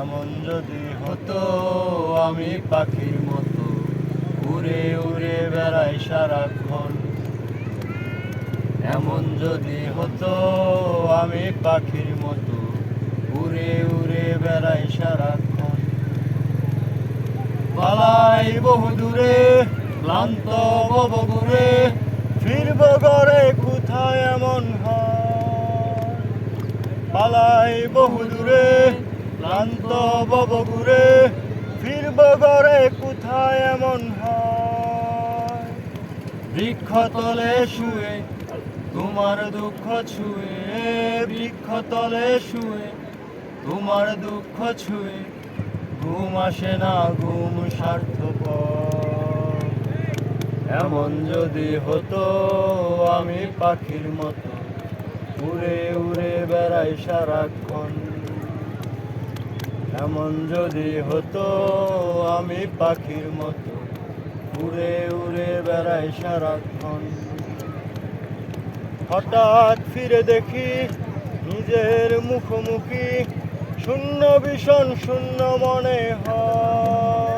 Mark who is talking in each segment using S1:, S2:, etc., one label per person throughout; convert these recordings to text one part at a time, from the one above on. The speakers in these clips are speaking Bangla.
S1: এমন যদি হতো আমি পাখির মতো উড়ে উড়ে বেড়াই সারাক্ষণ। এমন যদি হতো আমি পাখির মতো উড়ে উড়ে বেড়াই সারাক্ষণ। পালাই বহু দূরে ক্লান্ত বব ঘুরে ফিরব ঘরে কোথায় এমন পালাই বহু দূরে, ক্লান্ত বব ঘুরে ফিরব ঘরে কোথায় এমন বৃক্ষতলে শুয়ে, তোমার দুঃখ ছুঁয়ে। বৃক্ষতলে শুয়ে, তোমার দুঃখ ছুঁয়ে। ঘুম আসে না, ঘুম সার্থক এমন যদি হতো, আমি পাখির মতো উড়ে উড়ে বেড়াই সারাক্ষণ। এমন যদি হতো, আমি পাখির মতো উড়ে উড়ে বেড়াই সারাক্ষণ। হঠাৎ ফিরে দেখি নিজের মুখোমুখি শূন্য ভীষণ শূন্য মনে হয়।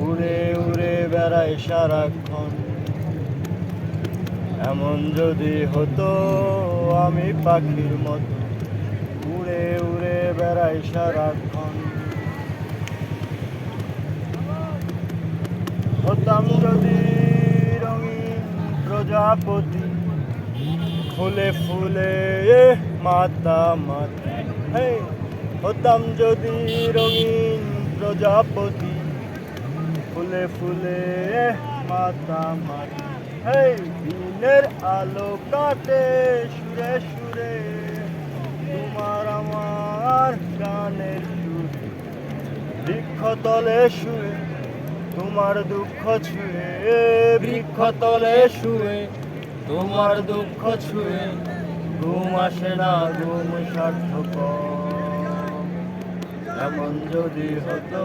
S1: উড়ে উড়ে বেড়াই সারাক্ষণ। এমন যদি হতো, আমি পাখির মতো উড়ে উড়ে বেড়াই সারাক্ষণ। হতাম যদি রঙিন প্রজাপতি, ফুলে ফুলে মাতা মাতা। হতাম যদি রঙিন প্রজাপতি ফুলে ফুলে এ মাতা মাতা। হে দিনের আলো কাটে, সুরে সুরে। তোমার আমার গানের সুরে। বৃক্ষতলে শুয়ে, তোমার দুঃখ ছুঁয়ে। বৃক্ষতলে শুয়ে, তোমার দুঃখ ছুঁয়ে। ঘুম আসে না, ঘুম সার্থক। এমন যদি হতো